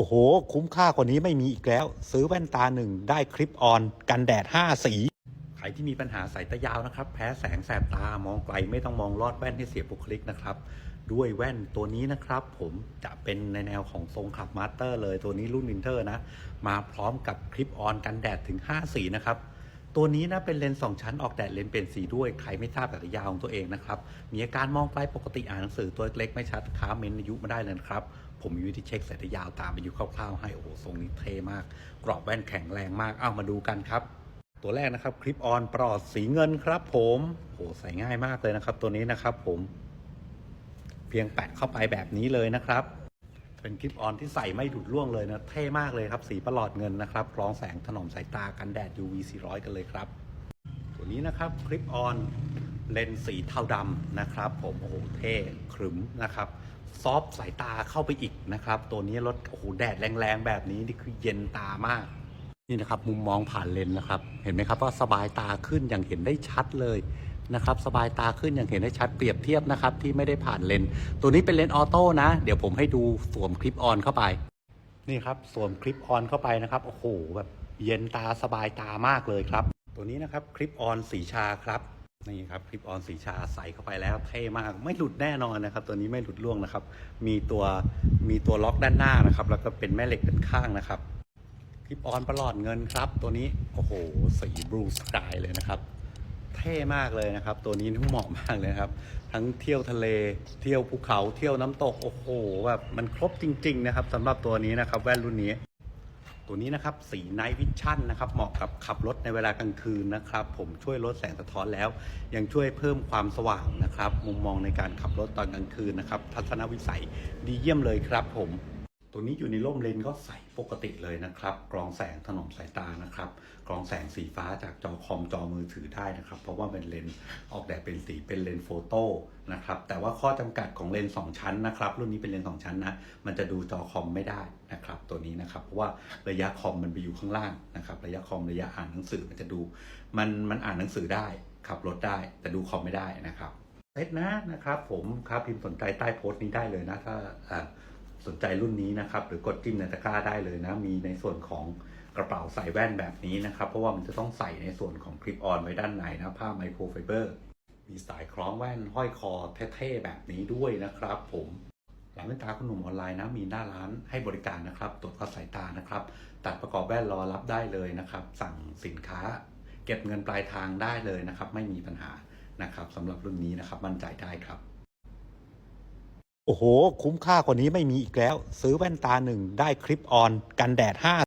โอ้โห คุ้มค่ากว่านี้ไม่มีอีกแล้ว ซื้อแว่นตาหนึ่งได้คลิปออน กันแดด 5 สี ใครที่มีปัญหาสายตายาวนะครับ แพ้แสงแสบตามองไกลไม่ต้องมองลอดแว่นให้เสียบุคลิกนะครับ ด้วยแว่นตัวนี้นะครับ ผมจะเป็นในแนวของทรงขับมาสเตอร์เลยตัวนี้รุ่นวินเทอร์นะ มาพร้อมกับคลิปออนกันแดดถึง 5 สีนะครับตัวนี้นะเป็นเลนส์สองชั้นออกแดดเลนส์เป็นสีด้วยใครไม่ทราบสายตายาวของตัวเองนะครับ มีอาการมองไกลปกติอ่านหนังสือตัวเล็กไม่ชัดค้าเมนอายุมาได้เลยครับ ผมมีวิธีเช็คสายตายาวตามอายุคร่าวๆให้ โอ้โห ทรงนี้เท่มาก กรอบแว่นแข็งแรงมาก เอามาดูกันครับ ตัวแรกนะครับ คลิปออนปลอดสีเงินครับผมโหใส่ง่ายมากเลยนะครับ ตัวนี้นะครับผม เพียงแปะเข้าไปแบบนี้เลยนะครับ เป็นคลิปออนที่ใส่ไม่ดุดร่วงเลยนะ เท่มากเลยครับ สีประหลอดเงินนะครับกรองแสงถนอมสายตากันแดด UV 400 กันเลยครับ ตัวนี้นะครับคลิปออนเลนส์สีเทาดำนะครับ ผมโอ้โหเท่ขรึมนะครับ ซอฟสายตาเข้าไปอีกนะครับ ตัวนี้รถโอ้โหแดดแรงๆแบบนี้นี่คือเย็นตามาก นี่นะครับมุมมองผ่านเลนนะครับ เห็นไหมครับว่าสบายตาขึ้นอย่างเห็นได้ชัดเลยนะครับสบายตาขึ้นอย่างเห็นได้ชัดเปรียบเทียบนะครับที่ไม่ได้ผ่านเลนตัวนี้เป็นเลนออโต้นะ เดี๋ยวผมให้ดูสวมคลิปออนเข้าไป นี่ครับสวมคลิปออนเข้าไปนะครับโอ้โหแบบเย็นตาสบายตามากเลยครับ ตัวนี้นะครับคลิปออนสีชาครับ นี่ครับคลิปออนสีชาใส่เข้าไปแล้วเท่มากไม่หลุดแน่นอนนะครับ ตัวนี้ไม่หลุดล่วงนะครับ มีตัวมีตัวล็อกด้านหน้านะครับ แล้วก็เป็นแม่เหล็กด้านข้างนะครับคลิปออนประหลอดเงินครับ ตัวนี้โอ้โหสีบลูสกายเลยนะครับ เท่มากเลยนะครับ ตัวนี้ทั้งเหมาะมากเลยครับ ทั้งเที่ยวทะเลเที่ยวภูเขาเที่ยวน้ำตกโอ้โหแบบมันครบจริง ๆ นะครับสำหรับตัวนี้นะครับ แว่นรุ่นนี้ ตัวนี้นะครับสีไนท์วิชั่นนะครับเหมาะกับขับรถในเวลากลางคืนนะครับ ผมช่วยลดแสงสะท้อนแล้ว ยังช่วยเพิ่มความสว่างนะครับ มุมมองในการขับรถตอนกลางคืนนะครับ ทัศนวิสัยดีเยี่ยมเลยครับผม ตัวนี้อยู่ในร่มเลนก็ใสปกติเลยนะครับ กรองแสงถนอมสายตานะครับ กรองแสงสีฟ้าจากจอคอมจอมือถือได้นะครับ เพราะว่าเป็นเลนออกแดดเป็นสีเป็นเลนโฟโต้นะครับ แต่ว่าข้อจำกัดของเลนสองชั้นนะครับ รุ่นนี้เป็นเลนสองชั้นนะ มันจะดูจอคอมไม่ได้นะครับ ตัวนี้นะครับ เพราะว่าระยะคอมมันไปอยู่ข้างล่างนะครับ ระยะคอมระยะอ่านหนังสือมันจะดู มันมันอ่านหนังสือได้ ขับรถได้ แต่ดูคอมไม่ได้นะครับเซ็ตนะนะครับ ผมครับพิมพ์สนใจใต้โพสต์นี้ได้เลยนะถ้าอ่า สนใจรุ่นนี้นะครับ หรือกดจิ้มในตะกร้าได้เลยนะ มีในส่วนของกระเป๋าใส่แว่นแบบนี้นะครับ เพราะว่ามันจะต้องใส่ในส่วนของคลิปออนไว้ด้านในนะผ้าไมโครไฟเบอร์ มีสายคล้องแว่นห้อยคอเท่ๆแบบนี้ด้วยนะครับ ผมร้านแว่นตาคุณหนุ่มออนไลน์นะมีหน้าร้านให้บริการนะครับตรวจวัดสายตานะครับ ตัดประกอบแว่นรอรับได้เลยนะครับ สั่งสินค้า เก็บเงินปลายทางได้เลยนะครับ ไม่มีปัญหานะครับสำหรับรุ่นนี้นะครับมั่นใจได้ครับ โอ้โห คุ้มค่ากว่านี้ไม่มีอีกแล้ว ซื้อแว่นตาหนึ่งได้คลิปออน กันแดด 5